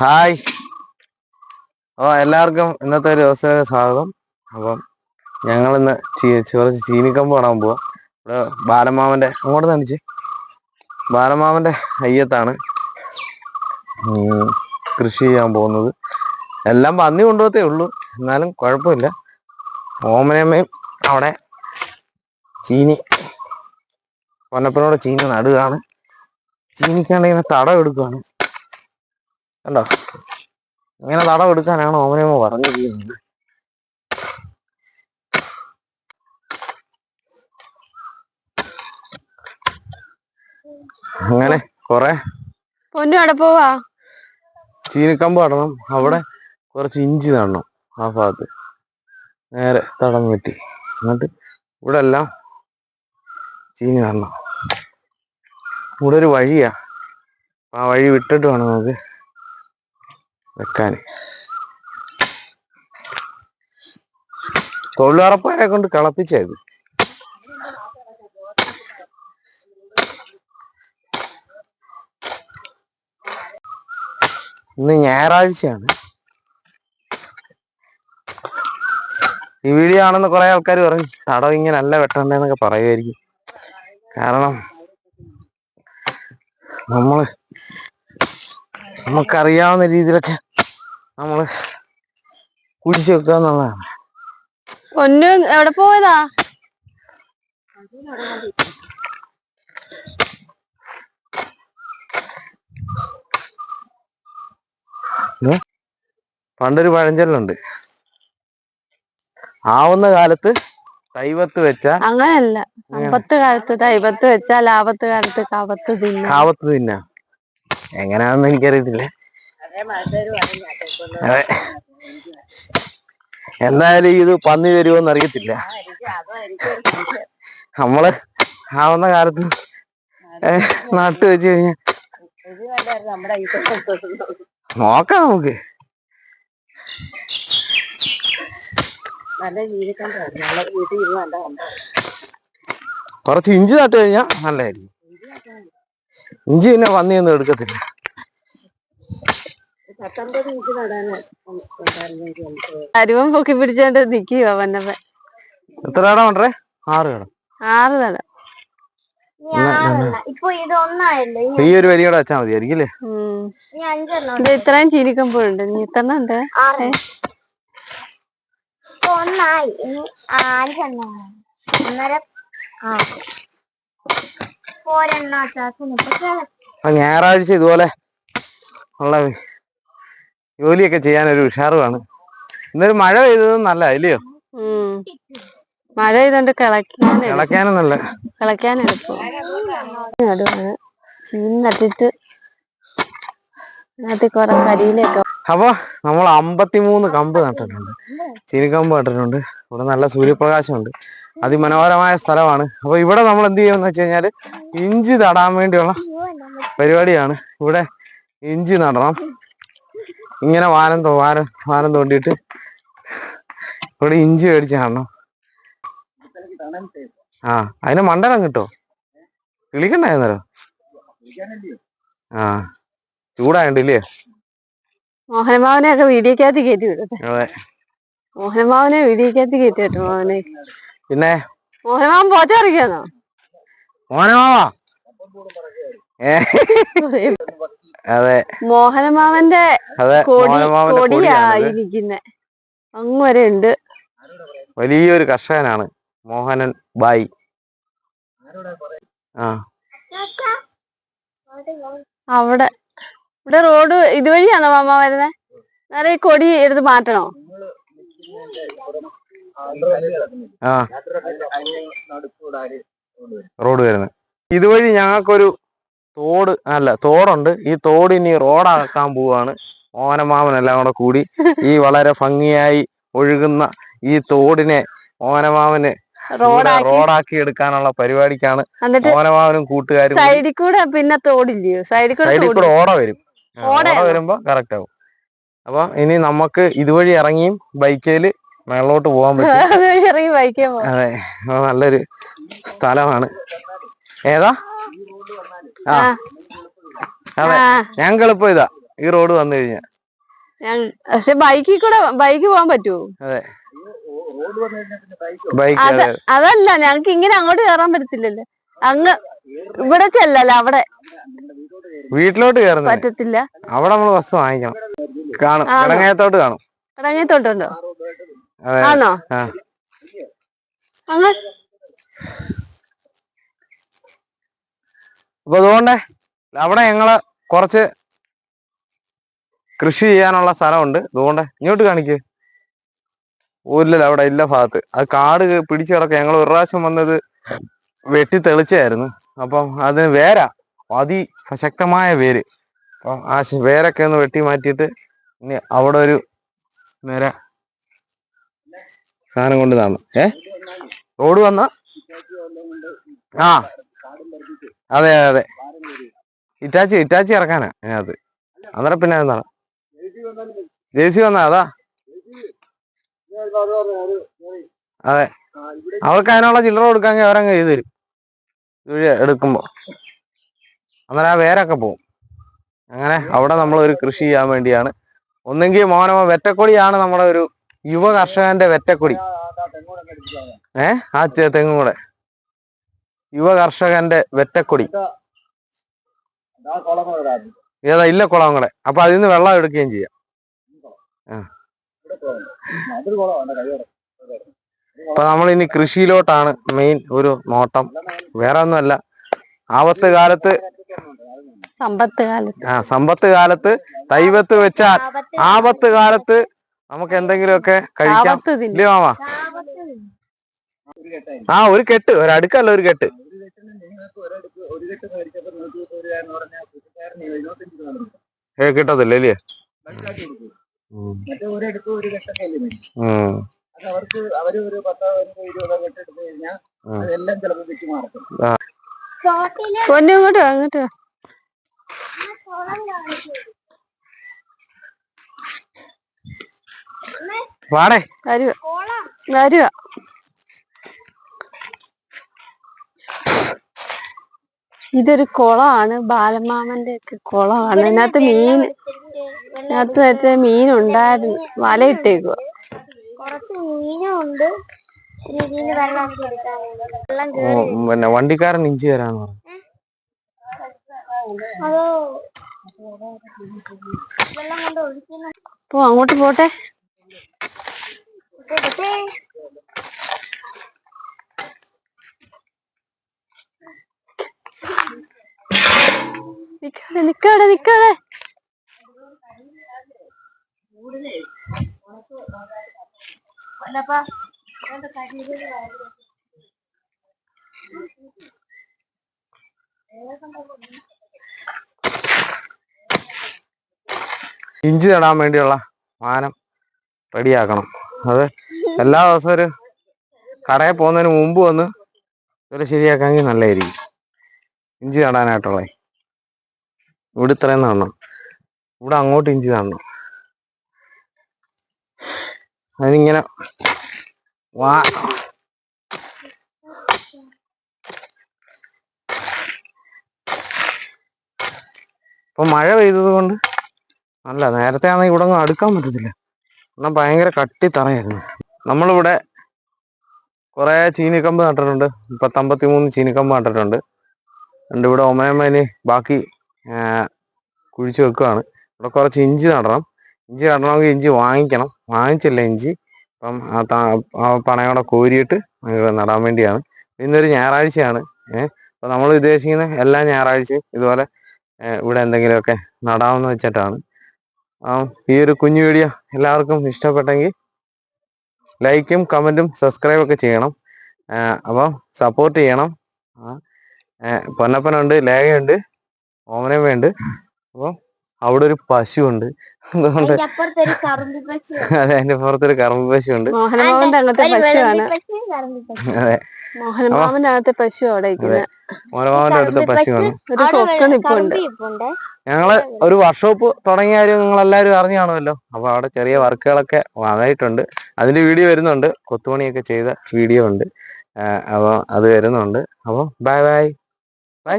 Hi. ഓ എല്ലാവർക്കും ഇന്നത്തെ ഒരു ദിവസം സ്വാഗതം. അപ്പം ഞങ്ങൾ ഇന്ന് കുറച്ച് ചീനിക്കമ്പ് കാണാൻ പോവാ. ഇവിടെ ബാലമാമന്റെ അങ്ങോട്ട് തന്നെ ബാലമാമന്റെ അയ്യത്താണ് കൃഷി ചെയ്യാൻ പോകുന്നത്. എല്ലാം പന്നി കൊണ്ടുപോകത്തേ ഉള്ളൂ എന്നാലും കുഴപ്പമില്ല. ഓമനമ്മയും അവിടെ ചീനി പൊന്നപ്പനോട് ചീനി നടുകയാണ്. ചീനിക്കാണെങ്കിൽ തടം എടുക്കുകയാണ്. കണ്ടോ? ഇങ്ങനെ തടം എടുക്കാനാണ് ഓമനമ്മ പറഞ്ഞിരിക്കുന്നത് അങ്ങനെ കൊറേ പൊന്നു അവിടെ പോവാ? ചീനിക്കമ്പ് നടണം. അവിടെ കുറച്ച് ഇഞ്ചി നടണം ആ ഭാഗത്ത്. നേരെ തടം വെട്ടി. എന്നിട്ട് ഇവിടെ എല്ലാം ചീനി നടണം. ഇവിടെ ഒരു വഴിയാ. ആ വഴി വിട്ടിട്ട് വേണം നമുക്ക് വെക്കാൻ. തൊഴിലുറപ്പുകാരെ കൊണ്ട് കളപ്പിച്ചത്. ഇന്ന് ഞായറാഴ്ചയാണ്. ഈ വീഡിയോ ആണെന്ന് കുറെ ആൾക്കാർ പറഞ്ഞു. തടവ് ഇങ്ങനെ അല്ല വെട്ടണ്ടെന്നൊക്കെ പറയുമായിരിക്കും കാരണം നമ്മൾ നമുക്കറിയാവുന്ന രീതിയിലൊക്കെ നമ്മൾ കുഴിച്ചു വെക്കുക എന്നുള്ളതാണ്. പൊന്നു എവിടെ പോയതാ? പണ്ടൊരു പഴഞ്ചൊല്ലുണ്ട്. ആവുന്ന കാലത്ത് തൈവത്ത് വെച്ച അങ്ങനെയല്ല. അമ്പത്ത് കാലത്ത് തൈവത്ത് വെച്ചാൽ ആപത്ത് കാലത്ത് കാവത്ത് തിന്ന. കാവത്ത് തിന്ന. എങ്ങനെയാണെന്ന് എനിക്കറിയത്തില്ല. അതെ എന്തായാലും ഇത് പന്നി തരുമോന്ന് അറിയത്തില്ല. നമ്മൾ ആവുന്ന കാലത്ത് നട്ടു നട്ട് വെച്ച് കഴിഞ്ഞാ നോക്കാം നമുക്ക്. കുറച്ച് ഇഞ്ചി നട്ടു കഴിഞ്ഞാ നല്ലതായിരിക്കും. ഇഞ്ചി പിന്നെ പന്നിയൊന്നും എടുക്കത്തില്ല. അരുവം പൊക്കി പിടിച്ചോണ്ട് നിക്കുവാ വന്നപ്പ. എത്ര കട ഉണ്ടേ ആറ് കട ആറ് കടം ഇപ്പൊ ഇത് ഒന്നായല്ലോ ഈ ഒരു വരി കൂടെ അഞ്ചെണ്ണം ഇത് ഇത്രയും ചീനിക്കമ്പോഴുണ്ട് നീ ഉണ്ട്. ആറ്. ഒന്നായി. അഞ്ചെണ്ണം. ആ ഒരെണ്ണം അച്ചാത്തിന് ഇപ്പൊ കിള- അപ്പൊ ഞായറാഴ്ച ഇതുപോലെ ഉള്ള ജോലിയൊക്കെ ചെയ്യാൻ ഒരു ഉഷാറുമാണ്. ഇന്നൊരു മഴ പെയ്തത് നല്ല ഇല്ലയോ. മഴ പെയ്തോണ്ട് കിളക്കാൻ ഇളക്കാനും നല്ല. കിളക്കാൻ എളുപ്പം. നടുവാണ് ചീനി നട്ടിട്ട് അതിനകത്ത് കുറെ കരിയിലൊക്കെ അപ്പൊ നമ്മൾ അമ്പത്തിമൂന്ന് കമ്പ് നട്ടിട്ടുണ്ട്. ചീനിക്കമ്പ് നട്ടിട്ടുണ്ട്. ഇവിടെ നല്ല സൂര്യപ്രകാശമുണ്ട്. അതിമനോഹരമായ സ്ഥലമാണ്. അപ്പൊ ഇവിടെ നമ്മൾ എന്ത് ചെയ്യുമെന്ന് വെച്ച് കഴിഞ്ഞാൽ ഇഞ്ചി നടാൻ വേണ്ടിയുള്ള പരിപാടിയാണ്. ഇവിടെ ഇഞ്ചി നടണം. ഇങ്ങനെ വാനം വാനം വാനം തോണ്ടിയിട്ട് ഇവിടെ ഇഞ്ചി മേടിച്ച് നടണം. ആ അതിന് മണ്ടനം കിട്ടോ കിളിക്കണ്ടായിരുന്നല്ലോ? ആ ചൂടായോണ്ടില്ലേ മോഹനമാവനെ ഒക്കെ വീഡിയോക്കകത്ത് കയറ്റി വിടട്ടെ മോഹനമാവനെ വീഡിയോക്കകത്ത് കയറ്റി വിട്ടു മോഹനെ പിന്നെ? മോഹനമാവൻ പോച്ച പറിക്കാന്നോ? ഏ? അതെ. മോഹനമാവന്റെ കൊടിയായിരിക്കുന്നെ. അങ്ങ് വരെ ഉണ്ട്. വലിയൊരു കർഷകനാണ് മോഹനൻ ബായി. ആ. അവിടെ ഇവിടെ റോഡ് ഇതുവഴിയാണോ മാമ വരുന്നത് നേരെ ഈ കൊടി എടുത്ത് മാറ്റണോ? ആ. റോഡ് വരുന്നത് ഇതുവഴി ഞങ്ങൾക്കൊരു തോട് അല്ല തോടുണ്ട്. ഈ തോട് ഇനി റോഡാക്കാൻ പോവാണ്. ഓനമാമനെല്ലാം കൂടെ കൂടി ഈ വളരെ ഭംഗിയായി ഒഴുകുന്ന ഈ തോടിനെ ഓനമാമന് റോഡാക്കി. എടുക്കാനുള്ള പരിപാടിക്കാണ് ഓനമാവനും കൂട്ടുകാരും കൂടി സൈഡിൽ കൂടെ പിന്നെ തോടില്ലയോ? സൈഡിൽ കൂടെ ഓട വരും? വരുമ്പോ കറക്റ്റ് ആവും. അപ്പൊ ഇനി നമുക്ക് ഇതുവഴി ഇറങ്ങിയും ബൈക്കേൽ മേളോട്ട് പോകാൻ പറ്റും. അതെ നല്ലൊരു സ്ഥലമാണ്. ഏതാ? ആ. അതെ ആ. ഞങ്ങൾ ഇപ്പൊ ഇതാ ഈ റോഡ് വന്നു കഴിഞ്ഞാ. പക്ഷെ ബൈക്കിൽ കൂടെ ബൈക്ക് പോകാൻ പറ്റുമോ അതെ. അത് അതല്ല ഞങ്ങക്ക് ഇങ്ങനെ അങ്ങോട്ട് കയറാൻ പറ്റത്തില്ലല്ലോ. അങ്ങ് ഇവിടെ ചെല്ലല്ല അവിടെ. വീട്ടിലോട്ട് കയറുന്നത്. പറ്റത്തില്ല. അവിടെ നമ്മൾ ബസ് വാങ്ങിക്കണം. കാണും. ആണോ? ഇടങ്ങയത്തോട്ട് കാണും. ഇടങ്ങിത്തോട്ടുണ്ടോ അതെ. ആണോ അങ്ങ്. അപ്പൊ അതുകൊണ്ട് അവിടെ ഞങ്ങൾ കുറച്ച് കൃഷി ചെയ്യാനുള്ള സ്ഥലമുണ്ട്. അതുകൊണ്ട് ഇങ്ങോട്ട് കാണിക്ക്. ഇല്ലല്ല അവിടെ ഇല്ല ഭാഗത്ത്. അത് കാട് പിടിച്ചു കിടക്കുക ഞങ്ങൾ ഒരു പ്രാവശ്യം വന്നത് വെട്ടി തെളിച്ചായിരുന്നു അപ്പം അതിന് വേരാ. അതിശക്തമായ വേര് അപ്പം ആ വേരൊക്കെ ഒന്ന് വെട്ടി മാറ്റിയിട്ട് ഇനി അവിടെ ഒരു നേര സാധനം കൊണ്ട് താന്നു. ഏ? റോഡ് വന്ന? ആ. അതെ അതെ ഇറ്റാച്ചി ഇറ്റാച്ചി ഇറക്കാനാ അതിനകത്ത്. അന്നേരം പിന്നെ എന്താണ് ജെ സി വന്നാ അതാ? അതെ. അവർക്ക് അതിനുള്ള ചില്ലറ കൊടുക്കാമെങ്കിൽ അവരങ്ങ് ചെയ്തു തരും. എടുക്കുമ്പോ. അന്നേരം ആ വേരൊക്കെ പോവും. അങ്ങനെ അവിടെ നമ്മൾ ഒരു കൃഷി ചെയ്യാൻ വേണ്ടിയാണ്. ഒന്നെങ്കിൽ മോനമോ വെറ്റക്കൊടിയാണ് നമ്മുടെ ഒരു യുവ കർഷകന്റെ വെറ്റക്കൊടി. ഏ? ആ തെങ്ങും കൂടെ. യുവ കർഷകന്റെ വെറ്റക്കൊടി. ഏതാ ഇല്ല കുളം കൂടെ. അപ്പൊ അതിൽ നിന്ന് വെള്ളം എടുക്കുകയും ചെയ്യാം. അപ്പൊ നമ്മൾ ഇനി കൃഷിയിലോട്ടാണ് മെയിൻ ഒരു നോട്ടം. വേറെ ഒന്നുമല്ല. ആപത്ത് കാലത്ത് സമ്പത്ത് കാലത്ത് ആ സമ്പത്ത് കാലത്ത് തൈവത്ത് വെച്ചാൽ ആപത്ത് കാലത്ത് നമുക്ക് എന്തെങ്കിലുമൊക്കെ കഴിക്കാം. ഇല്ലയോ മാമാ? ആ ഒരു കെട്ട് ഒരടുക്കല്ല അടുക്കല്ല ഒരു കെട്ട്. ഏ കിട്ടത്തില്ല അല്ലേ അവർക്ക് അവർ ഒരു പത്തോ ഇരുപതോ കെട്ടെടുത്ത് കഴിഞ്ഞാൽ. അതെല്ലാം ചിലപ്പോൾ വെച്ച് മാറത്തും ചോട്ടിൽ പൊന്നു ഇങ്ങോട്ട് വാ, ഇങ്ങോട്ട് വാ. കുളം കാണിച്ചു വാടേ. വരുക വരുക വരുവാ. ഇതൊരു കുളമാണ്. ബാലമാമന്റെ ഒക്കെ കുളമാണ് അതിനകത്ത് മീൻ അതിനകത്ത് വെച്ച മീൻ ഉണ്ടായിരുന്നു വലയിട്ടേക്കുക പിന്നെ വണ്ടിക്കാരൻ ഇഞ്ചി തരാന്ന് പറഞ്ഞു. അതോ വെള്ളം കൊണ്ട് അപ്പൊ അങ്ങോട്ട് പോട്ടെ. നിക്കവിടെ നിക്കവിടെ നിക്കവിടെ. അല്ലപ്പാ ഇഞ്ചി നടാൻ വേണ്ടിയുള്ള മാനം റെഡിയാക്കണം. അത് എല്ലാ ദിവസവും ഒരു കടയിൽ പോകുന്നതിന് മുമ്പ് വന്ന് ഇവരെ ശരിയാക്കാമെങ്കിൽ നല്ലതായിരിക്കും. ഇഞ്ചി നടാനായിട്ടുള്ളേ. ഇവിടെ ഇത്രയും നടണം. ഇവിടെ അങ്ങോട്ട് ഇഞ്ചി നടണം. അതിനിങ്ങനെ വാ. ഇപ്പൊ മഴ പെയ്തത് കൊണ്ട് അല്ല നേരത്തെ ആണെങ്കിൽ ഇവിടെ ഒന്നും അടുക്കാൻ പറ്റത്തില്ല. എന്നാൽ ഭയങ്കര കട്ടി തറയായിരുന്നു നമ്മളിവിടെ കുറെ ചീനിക്കമ്പ് നട്ടിട്ടുണ്ട്. പത്തമ്പത്തി മൂന്ന് ചീനിക്കമ്പ് നട്ടിട്ടുണ്ട്. ഉണ്ട് ഇവിടെ ഒമയമ്മേന് ബാക്കി കുഴിച്ചു വെക്കുകയാണ്. ഇവിടെ കുറച്ച് ഇഞ്ചി നടണം. ഇഞ്ചി നടണമെങ്കിൽ ഇഞ്ചി വാങ്ങിക്കണം. വാങ്ങിച്ചില്ല ഇഞ്ചി. അപ്പം ആ പണയോടെ കോരിയിട്ട് നടാൻ വേണ്ടിയാണ്. ഇന്നൊരു ഞായറാഴ്ചയാണ്. ഏഹ് അപ്പൊ നമ്മൾ ഉദ്ദേശിക്കുന്ന എല്ലാ ഞായറാഴ്ചയും ഇതുപോലെ ഇവിടെ എന്തെങ്കിലുമൊക്കെ നടാമെന്ന് വെച്ചിട്ടാണ്. ഈ ഒരു കുഞ്ഞു വീഡിയോ എല്ലാവർക്കും ഇഷ്ടപ്പെട്ടെങ്കിൽ ലൈക്കും കമന്റും സബ്സ്ക്രൈബ് ഒക്കെ ചെയ്യണം. അപ്പം സപ്പോർട്ട് ചെയ്യണം. പൊന്നപ്പനുണ്ട് ലേഖയുണ്ട് ഓമനമ്മയുണ്ട് അപ്പം അവിടെ ഒരു പശുവുണ്ട്. അതുകൊണ്ട് അതെ അതിന്റെ പുറത്തൊരു കറമ്പ് അങ്ങനത്തെ പശുവാണ് പശു ഉണ്ട്. മോഹനമാവന്റെ അതെ മോഹനമാവന്റെ അകത്തെ പശു അവിടെ ഇരിക്കുന്നത് അടുത്ത പശുവാണ് ഒരു ഇപ്പുണ്ട് ഞങ്ങൾ ഒരു വർക്ക്ഷോപ്പ് തുടങ്ങിയ കാര്യം നിങ്ങൾ എല്ലാവരും അറിഞ്ഞാണല്ലോ കാണുമല്ലോ. അപ്പൊ അവിടെ ചെറിയ വർക്കുകളൊക്കെ വന്നിട്ടുണ്ട്. അതിന്റെ വീഡിയോ വരുന്നുണ്ട്. കൊത്തുപണിയൊക്കെ ചെയ്ത വീഡിയോ ഉണ്ട്. അപ്പൊ അത് വരുന്നുണ്ട്. അപ്പോൾ ബൈ ബൈ. ബൈ